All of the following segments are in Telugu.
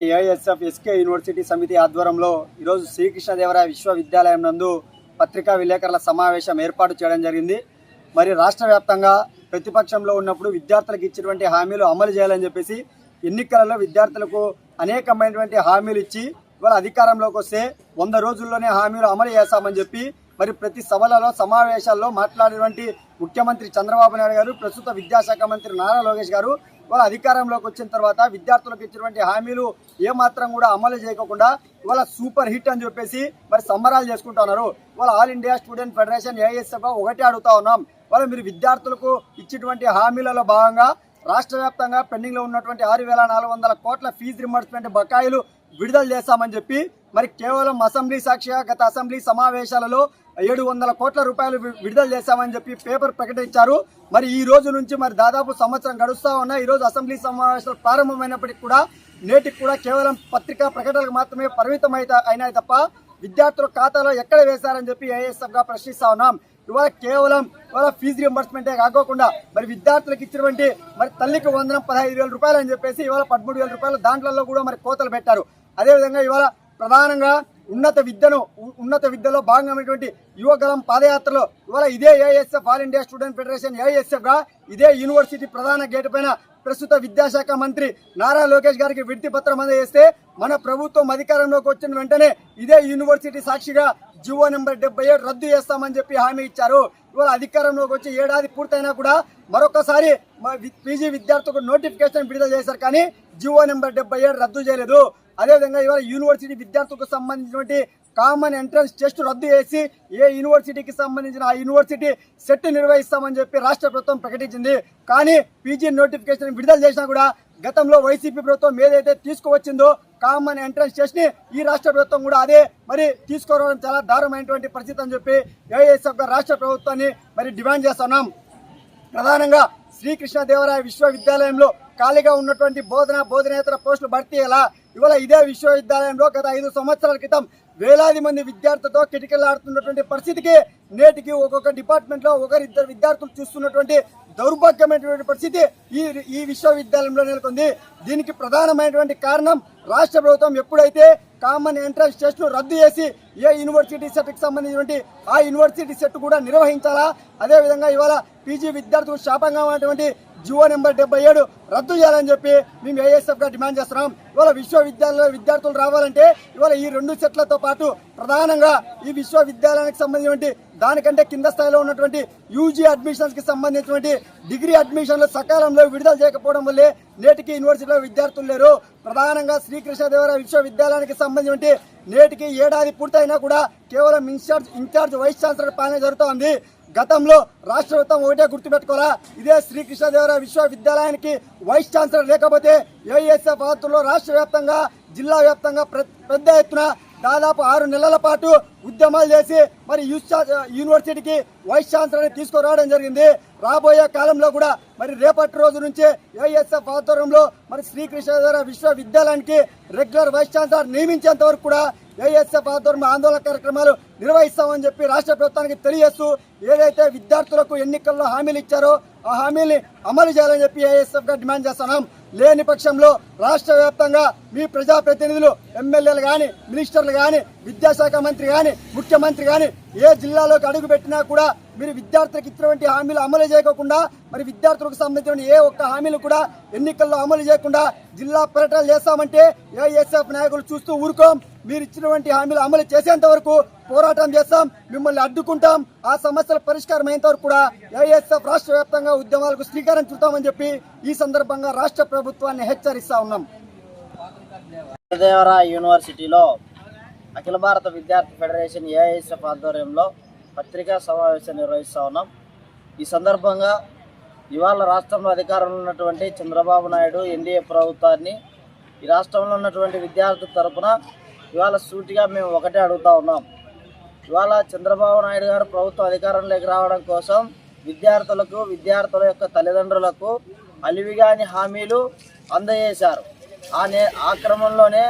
ఏఐఎస్ఎఫ్ ఎస్కే యూనివర్సిటీ సమితి ఆధ్వర్యంలో ఈరోజు శ్రీకృష్ణదేవరాయ విశ్వవిద్యాలయం నందు పత్రికా విలేకరుల సమావేశం ఏర్పాటు చేయడం జరిగింది. మరి రాష్ట్ర వ్యాప్తంగా ప్రతిపక్షంలో ఉన్నప్పుడు విద్యార్థులకు ఇచ్చినటువంటి హామీలు అమలు చేయాలని చెప్పేసి ఎన్నికలలో విద్యార్థులకు అనేకమైనటువంటి హామీలు ఇచ్చి ఇవాళ అధికారంలోకి వస్తే వంద రోజుల్లోనే హామీలు అమలు చేస్తామని చెప్పి మరి ప్రతి సభలలో సమావేశాల్లో మాట్లాడినటువంటి ముఖ్యమంత్రి చంద్రబాబు నాయుడు గారు ప్రస్తుత విద్యాశాఖ మంత్రి నారా లోకేష్ గారు వాళ్ళ అధికారంలోకి వచ్చిన తర్వాత విద్యార్థులకు ఇచ్చినటువంటి హామీలు ఏమాత్రం కూడా అమలు చేయకుండా ఇవాళ సూపర్ హిట్ అని చెప్పేసి మరి సంబరాలు చేసుకుంటున్నారు వాళ్ళ all India student federation ASF ఒకటే అడుగుతా ఉన్నాం. వాళ్ళ మీరు విద్యార్థులకు ఇచ్చినటువంటి హామీలలో భాగంగా రాష్ట్ర వ్యాప్తంగా పెండింగ్లో ఉన్నటువంటి ఆరు వేల నాలుగు వందల కోట్ల ఫీజు రిమర్స్మెంట్ బకాయిలు విడుదల చేస్తామని చెప్పి మరి కేవలం అసెంబ్లీ సాక్షిగా గత అసెంబ్లీ సమావేశాలలో ఏడు వందల కోట్ల రూపాయలు విడుదల చేశామని చెప్పి పేపర్ ప్రకటించారు. మరి ఈ రోజు నుంచి మరి దాదాపు సంవత్సరం గడుస్తూ ఉన్నా ఈ రోజు అసెంబ్లీ సమావేశాలు ప్రారంభమైనప్పటికీ కూడా నేటికి కూడా కేవలం పత్రికా ప్రకటనలకు మాత్రమే పరిమితం అయితే అయినాయి తప్ప విద్యార్థుల ఖాతాలో ఎక్కడ వేశారని చెప్పి ఏఎస్ఎఫ్గా ప్రశ్నిస్తా ఉన్నాం. ఇవాళ కేవలం ఇవాళ ఫీజు రియంబర్స్మెంటే కాకోకుండా మరి విద్యార్థులకు ఇచ్చినటువంటి మరి తల్లికి వందనం పదహైదు వేల రూపాయలు అని చెప్పేసి ఇవాళ పదమూడు వేల రూపాయలు దాంట్లో కూడా మరి కోతలు పెట్టారు. అదేవిధంగా ఇవాళ ప్రధానంగా ఉన్నత విద్యను ఉన్నత విద్యలో భాగమైనటువంటి యువగలం పాదయాత్రలో ఇవాళ ఇదే ASF all India student federation ఏఎస్ఎఫ్గా ఇదే యూనివర్సిటీ ప్రధాన గేటు పైన ప్రస్తుత విద్యాశాఖ మంత్రి నారా లోకేష్ గారికి విడితి పత్రం అందజేస్తే మన ప్రభుత్వం అధికారంలోకి వచ్చిన వెంటనే ఇదే యూనివర్సిటీ సాక్షిగా జివో నెంబర్ డెబ్బై ఏడు రద్దు చేస్తామని చెప్పి హామీ ఇచ్చారు. ఇవాళ అధికారంలోకి వచ్చి ఏడాది పూర్తయినా కూడా మరొకసారి పీజీ విద్యార్థులకు నోటిఫికేషన్ విడుదల చేశారు కానీ జివో నెంబర్ డెబ్బై ఏడు రద్దు చేయలేదు. అదేవిధంగా ఇవాళ యూనివర్సిటీ విద్యార్థులకు సంబంధించినటువంటి కామన్ ఎంట్రన్స్ టెస్ట్ రద్దు చేసి ఏ యూనివర్సిటీకి సంబంధించిన ఆ యూనివర్సిటీ సెట్ నిర్వహిస్తామని చెప్పి రాష్ట్ర ప్రభుత్వం ప్రకటించింది. కానీ పీజీ నోటిఫికేషన్ విడుదల చేసినా కూడా గతంలో వైసీపీ ప్రభుత్వం ఏదైతే తీసుకువచ్చిందో కామన్ ఎంట్రన్స్ టెస్ట్ని ఈ రాష్ట్ర ప్రభుత్వం కూడా అదే మరి తీసుకురావడం చాలా దారుణమైనటువంటి పరిస్థితి అని చెప్పి ఏఐఎస్ఎఫ్ రాష్ట్ర ప్రభుత్వాన్ని మరి డిమాండ్ చేస్తున్నాం. ప్రధానంగా శ్రీకృష్ణదేవరాయ విశ్వవిద్యాలయంలో ఖాళీగా ఉన్నటువంటి బోధన బోధనేతర పోస్టులు భర్తీ ఎలా? ఇవాళ ఇదే విశ్వవిద్యాలయంలో గత ఐదు సంవత్సరాల క్రితం వేలాది మంది విద్యార్థులతో కిటికీలాడుతున్నటువంటి పరిస్థితికి నేటికి ఒక్కొక్క డిపార్ట్మెంట్లో ఒకరిద్దరు విద్యార్థులు చూస్తున్నటువంటి దౌర్భాగ్యమైనటువంటి పరిస్థితి ఈ ఈ విశ్వవిద్యాలయంలో నెలకొంది. దీనికి ప్రధానమైనటువంటి కారణం రాష్ట్ర ప్రభుత్వం ఎప్పుడైతే కామన్ ఎంట్రన్స్ టెస్ట్ను రద్దు చేసి ఏ యూనివర్సిటీ సెట్కి సంబంధించినటువంటి ఆ యూనివర్సిటీ సెట్ కూడా నిర్వహించాలా? అదే విధంగా ఇవాళ పీజీ విద్యార్థులకు శాపంగా ఉన్నటువంటి జివో నెంబర్ డెబ్బై ఏడు రద్దు చేయాలని చెప్పి మేము ఏఎస్ఎఫ్గా డిమాండ్ చేస్తున్నాం. ఇవాళ విశ్వవిద్యాలయంలో విద్యార్థులు రావాలంటే ఇవాళ ఈ రెండు సెట్లతో పాటు ప్రధానంగా ఈ విశ్వవిద్యాలయానికి సంబంధించినటువంటి దానికంటే కింద స్థాయిలో ఉన్నటువంటి యూజీ అడ్మిషన్స్కి సంబంధించినటువంటి డిగ్రీ అడ్మిషన్లు సకాలంలో విడుదల చేయకపోవడం వల్లే నేటికి యూనివర్సిటీలో విద్యార్థులు లేరు. ప్రధానంగా శ్రీకృష్ణదేవరాయ విశ్వవిద్యాలయానికి సంబంధించి నేటికి ఏడాది పూర్తయినా కూడా కేవలం ఇన్ఛార్జ్ ఇన్ఛార్జ్ వైస్ ఛాన్సలర్ పాలన జరుగుతోంది. గతంలో రాష్ట్ర ప్రభుత్వం ఒకటే గుర్తుపెట్టుకోవాలా ఇదే శ్రీకృష్ణదేవరాయ విశ్వవిద్యాలయానికి వైస్ ఛాన్సలర్ లేకపోతే ఏఎస్ఎఫ్ ఆధ్వర్యంలో రాష్ట్ర వ్యాప్తంగా జిల్లా వ్యాప్తంగా ప్ర- పెద్ద ఎత్తున దాదాపు ఆరు నెలల పాటు ఉద్యమాలు చేసి మరి యూస్ యూనివర్సిటీకి వైస్ ఛాన్సలర్ని తీసుకురావడం జరిగింది. రాబోయే కాలంలో కూడా మరి రేపటి రోజు నుంచి ఏఎస్ఎఫ్ ఆధ్వర్యంలో మరి శ్రీకృష్ణదేవరాయ విశ్వవిద్యాలయానికి రెగ్యులర్ వైస్ ఛాన్సలర్ నియమించేంత వరకు కూడా ఏఎస్ఎఫ్ ఆధ్వర్యంలో ఆందోళన కార్యక్రమాలు నిర్వహిస్తామని చెప్పి రాష్ట్ర ప్రభుత్వానికి తెలియజేస్తూ ఏదైతే విద్యార్థులకు ఎన్నికల్లో హామీలు ఇచ్చారో ఆ హామీని అమలు చేయాలని చెప్పి ఏఎస్ఎఫ్గా డిమాండ్ చేస్తున్నాం. లేని పక్షంలో రాష్ట్ర వ్యాప్తంగా మీ ప్రజాప్రతినిధులు ఎమ్మెల్యేలు కానీ మినిస్టర్లు కానీ విద్యాశాఖ మంత్రి కానీ ముఖ్యమంత్రి కానీ ఏ జిల్లాలోకి అడుగు పెట్టినా కూడా మీరు విద్యార్థులకు ఇచ్చినటువంటి హామీలు అమలు చేయకుండా మరి విద్యార్థులకు సంబంధించిన ఏ ఒక్క హామీలు కూడా ఎన్నికల్లో అమలు చేయకుండా జిల్లా పర్యటనలు చేస్తామంటే ఏఎస్ఎఫ్ నాయకులు చూస్తూ ఊరుకోం. మీరు ఇచ్చినటువంటి హామీలు అమలు చేసేంత వరకు పోరాటం చేస్తాం మిమ్మల్ని అడ్డుకుంటాం. ఆ సమస్యల పరిష్కారం అయ్యేంత వరకు కూడా ఏఎస్ఎఫ్ రాష్ట్ర వ్యాప్తంగా ఉద్యమాలకు శ్రీకారం చుడతామని చెప్పి ఈ సందర్భంగా రాష్ట్ర ప్రభుత్వాన్ని హెచ్చరిస్తా ఉన్నాం. యూనివర్సిటీలో అఖిల భారత విద్యార్థి ఫెడరేషన్ ఏఐఎస్ఎఫ్ ఆధ్వర్యంలో పత్రికా సమావేశం నిర్వహిస్తూ ఉన్నాం. ఈ సందర్భంగా ఇవాళ రాష్ట్రంలో అధికారంలో ఉన్నటువంటి చంద్రబాబు నాయుడు ఎన్డీఏ ప్రభుత్వాన్ని ఈ రాష్ట్రంలో ఉన్నటువంటి విద్యార్థుల తరపున ఇవాళ సూటిగా మేము ఒకటే అడుగుతా ఉన్నాం. ఇవాళ చంద్రబాబు నాయుడు గారు ప్రభుత్వం అధికారంలోకి రావడం కోసం విద్యార్థులకు విద్యార్థుల యొక్క తల్లిదండ్రులకు అలివిగాని హామీలు అందజేశారు. ఆ నే ఆ క్రమంలోనే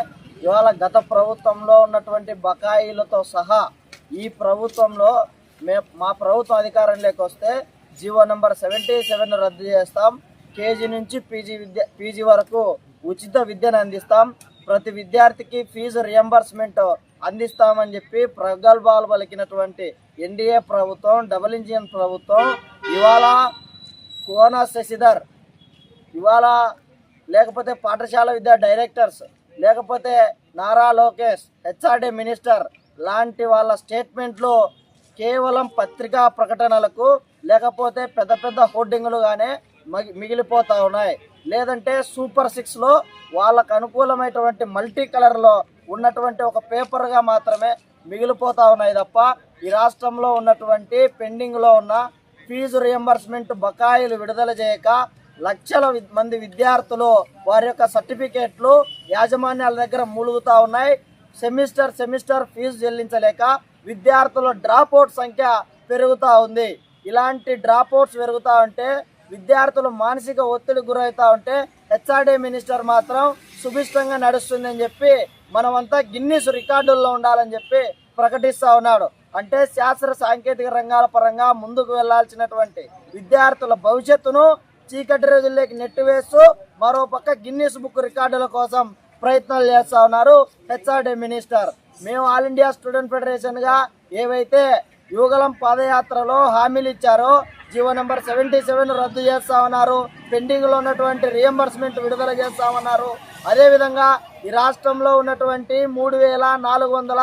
ఇవాళ గత ప్రభుత్వంలో ఉన్నటువంటి బకాయిలతో సహా ఈ ప్రభుత్వంలో మే మా ప్రభుత్వ అధికారంలోకి వస్తే జీవో నెంబర్ సెవెంటీ సెవెన్ రద్దు చేస్తాం. కేజీ నుంచి పీజీ విద్య పీజీ వరకు ఉచిత విద్యను అందిస్తాం. ప్రతి విద్యార్థికి ఫీజు రియంబర్స్మెంట్ అందిస్తామని చెప్పి ప్రగల్భాలు పలికినటువంటి ఎన్డీఏ ప్రభుత్వం డబుల్ ఇంజిన్ ప్రభుత్వం ఇవాళ కోన శశిధర్ ఇవాళ లేకపోతే పాఠశాల విద్యా డైరెక్టర్స్ లేకపోతే నారా లోకేష్ హెచ్ఆర్డి మినిస్టర్ లాంటి వాళ్ళ స్టేట్మెంట్లు కేవలం పత్రికా ప్రకటనలకు లేకపోతే పెద్ద పెద్ద హోర్డింగులుగానే మగి మిగిలిపోతూ ఉన్నాయి. లేదంటే సూపర్ సిక్స్లో వాళ్ళకు అనుకూలమైనటువంటి మల్టీ కలర్లో ఉన్నటువంటి ఒక పేపర్గా మాత్రమే మిగిలిపోతూ ఉన్నాయి తప్ప ఈ రాష్ట్రంలో ఉన్నటువంటి పెండింగ్లో ఉన్న ఫీజు రియంబర్స్మెంట్ బకాయిలు విడుదల చేయక లక్షల మంది విద్యార్థులు వారి యొక్క సర్టిఫికేట్లు యాజమాన్యాల దగ్గర మూలుగుతా ఉన్నాయి. సెమిస్టర్ సెమిస్టర్ ఫీజు చెల్లించలేక విద్యార్థుల డ్రాప్ అవుట్ సంఖ్య పెరుగుతూ ఉంది. ఇలాంటి డ్రాప్ అవుట్స్ పెరుగుతూ ఉంటే విద్యార్థులు మానసిక ఒత్తిడి గురవుతూ ఉంటే హెచ్ఆర్డీ మినిస్టర్ మాత్రం సుభిష్టంగా నడుస్తుందని చెప్పి మనమంతా గిన్నిస్ రికార్డుల్లో ఉండాలని చెప్పి ప్రకటిస్తూ ఉన్నాడు. అంటే శాస్త్ర సాంకేతిక రంగాల పరంగా ముందుకు వెళ్ళాల్సినటువంటి విద్యార్థుల భవిష్యత్తును చీకటి రోజుల్లోకి నెట్టివేస్తూ మరో పక్క గిన్నీస్ బుక్ రికార్డుల కోసం ప్రయత్నాలు చేస్తూ ఉన్నారు హెచ్ఆర్డీ మినిస్టర్. మేము ఆల్ ఇండియా స్టూడెంట్ ఫెడరేషన్గా ఏవైతే యువగలం పాదయాత్రలో హామీలు ఇచ్చారో జీవో నెంబర్ సెవెంటీ సెవెన్ రద్దు చేస్తా ఉన్నారు పెండింగ్లో ఉన్నటువంటి రియంబర్స్మెంట్ విడుదల చేస్తామన్నారు. అదేవిధంగా ఈ రాష్ట్రంలో ఉన్నటువంటి మూడు వేల నాలుగు వందల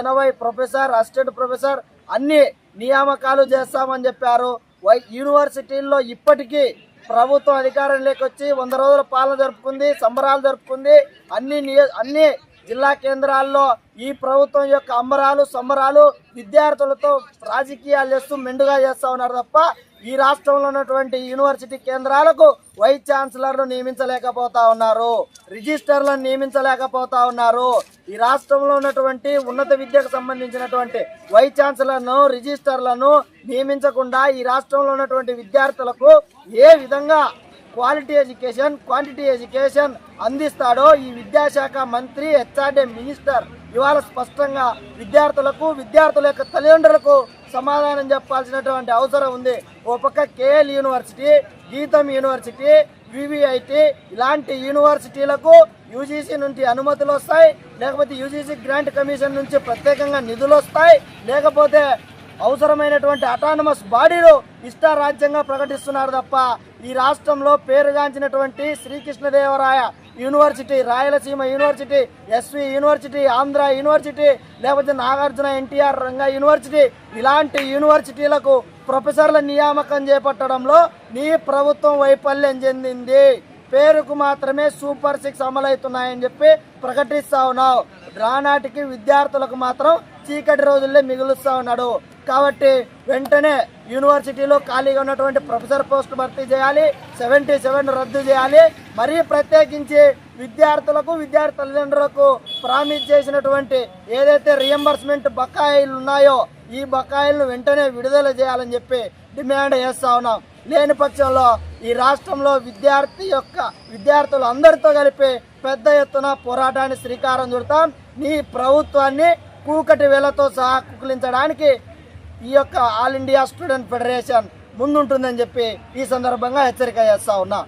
ఎనభై ప్రొఫెసర్ అసిస్టెంట్ ప్రొఫెసర్ అన్ని నియామకాలు చేస్తామని చెప్పారు. వై యూనివర్సిటీల్లో ఇప్పటికీ ప్రభుత్వం అధికారంలోకి వచ్చి వంద రోజుల పాలన జరుపుకుంది సంబరాలు జరుపుకుంది. అన్ని నియ అన్ని జిల్లా కేంద్రాల్లో ఈ ప్రభుత్వం యొక్క అంబరాలు సంబరాలు విద్యార్థులతో రాజకీయాలు చేస్తూ మెండుగా చేస్తూ ఉన్నారు తప్ప ఈ రాష్ట్రంలో ఉన్నటువంటి యూనివర్సిటీ కేంద్రాలకు వైస్ ఛాన్సలర్లు నియమించలేకపోతా ఉన్నారు. రిజిస్టర్లను నియమించలేకపోతా ఉన్నారు. ఈ రాష్ట్రంలో ఉన్నటువంటి ఉన్నత విద్యకు సంబంధించినటువంటి వైస్ ఛాన్సలర్ను రిజిస్టర్లను నియమించకుండా ఈ రాష్ట్రంలో ఉన్నటువంటి విద్యార్థులకు ఏ విధంగా క్వాలిటీ ఎడ్యుకేషన్ క్వాంటిటీ ఎడ్యుకేషన్ అందిస్తాడో ఈ విద్యాశాఖ మంత్రి హెచ్ఆర్డే మినిస్టర్. ఇవాళ స్పష్టంగా విద్యార్థులకు విద్యార్థుల యొక్క తల్లిదండ్రులకు సమాధానం చెప్పాల్సినటువంటి అవసరం ఉంది. ఓ పక్క KL university Gitam university VVIT ఇలాంటి యూనివర్సిటీలకు యూజీసీ నుంచి అనుమతులు వస్తాయి. లేకపోతే యూజీసీ గ్రాంట్ కమిషన్ నుంచి ప్రత్యేకంగా నిధులు వస్తాయి. లేకపోతే అవసరమైనటువంటి అటానమస్ బాడీలు ఇష్టారాజ్యంగా ప్రకటిస్తున్నారు తప్ప ఈ రాష్ట్రంలో పేరుగాంచినటువంటి Srikrishnadevaraya university Rayalaseema university SV university Andhra university లేకపోతే నాగార్జున ఎన్టీఆర్ రంగా యూనివర్సిటీ ఇలాంటి యూనివర్సిటీలకు ప్రొఫెసర్ల నియామకం చేపట్టడంలో నీ ప్రభుత్వం వైఫల్యం చెందింది. పేరుకు మాత్రమే సూపర్ సిక్స్ అమలవుతున్నాయని చెప్పి ప్రకటిస్తా ఉన్నావు. రానాటికి విద్యార్థులకు మాత్రం చీకటి రోజుల్లో మిగులుస్తా ఉన్నాడు. కాబట్టి వెంటనే యూనివర్సిటీలో ఖాళీగా ఉన్నటువంటి ప్రొఫెసర్ పోస్ట్ భర్తీ చేయాలి సెవెంటీ సెవెన్ రద్దు చేయాలి. మరీ ప్రత్యేకించి విద్యార్థులకు విద్యార్థి తల్లిదండ్రులకు ప్రామిస్ చేసినటువంటి ఏదైతే రియంబర్స్మెంట్ బకాయిలు ఉన్నాయో ఈ బకాయిలను వెంటనే విడుదల చేయాలని చెప్పి డిమాండ్ చేస్తా ఉన్నాం. లేని పక్షంలో ఈ రాష్ట్రంలో విద్యార్థి యొక్క విద్యార్థులు అందరితో కలిపి పెద్ద ఎత్తున పోరాటాన్ని శ్రీకారం చుడతాం. నీ ప్రభుత్వాన్ని కూకటి వేలతో సహా కుకిలించడానికి ఈ యొక్క ఆల్ ఇండియా స్టూడెంట్ ఫెడరేషన్ ముందుంటుందని చెప్పి ఈ సందర్భంగా హెచ్చరిక చేస్తా ఉన్నా.